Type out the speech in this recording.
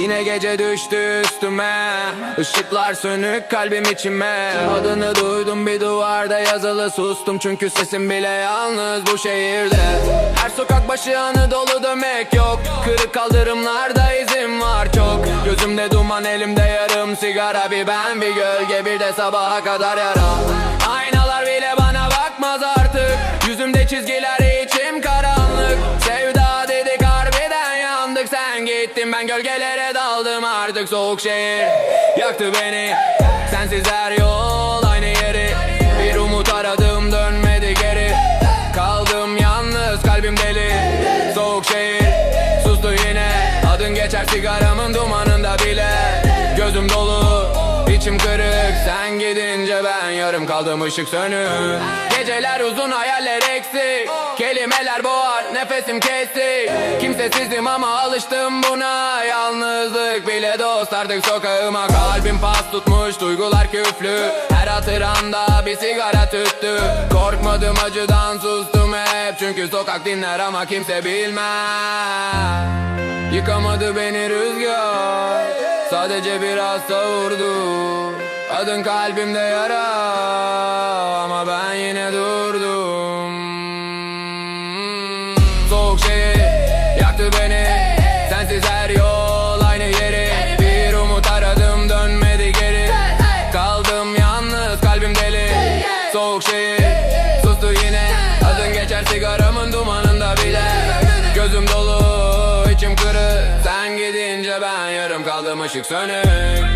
Yine gece düştü üstüme Işıklar sönük kalbim içime. Adını duydum bir duvarda yazılı sustum. Çünkü sesim bile yalnız bu şehirde. Her sokak başı Anadolu demek yok. Kırık kaldırımlarda izim var çok. Gözümde duman elimde yarım sigara. Bir ben bir gölge bir de sabaha kadar yara. Yüzümde çizgiler içim karanlık. Sevda dedik harbiden yandık. Sen gittin ben gölgelere daldım. Artık Soğuk şehir yaktı beni. Sensiz her yol aynı yeri. Bir umut aradım dönmedi geri. Kaldım yalnız kalbim deli. Soğuk şehir sustu yine. Adın geçer sigaramın içim kırık Sen gidince ben yarım kaldım ışık sönük Geceler uzun hayaller eksik Kelimeler boğar nefesim kesik. Kimsesizim ama alıştım buna Yalnızlık bile dost. Artık sokağıma Kalbim pas tutmuş duygular küflü. Her hatıranda bir sigara tüttü. Korkmadım acıdan sustum hep. Çünkü sokak dinler ama kimse bilmez. Yıkamadı beni rüzgar Sadece biraz savurdu. Adın kalbimde yara Ama ben yine durdum. Soğuk şehir yaktı beni. Sensiz her yol aynı yeri. Bir umut aradım dönmedi geri. Kaldım yalnız kalbim deli. Soğuk şehir kaldım ışık sönük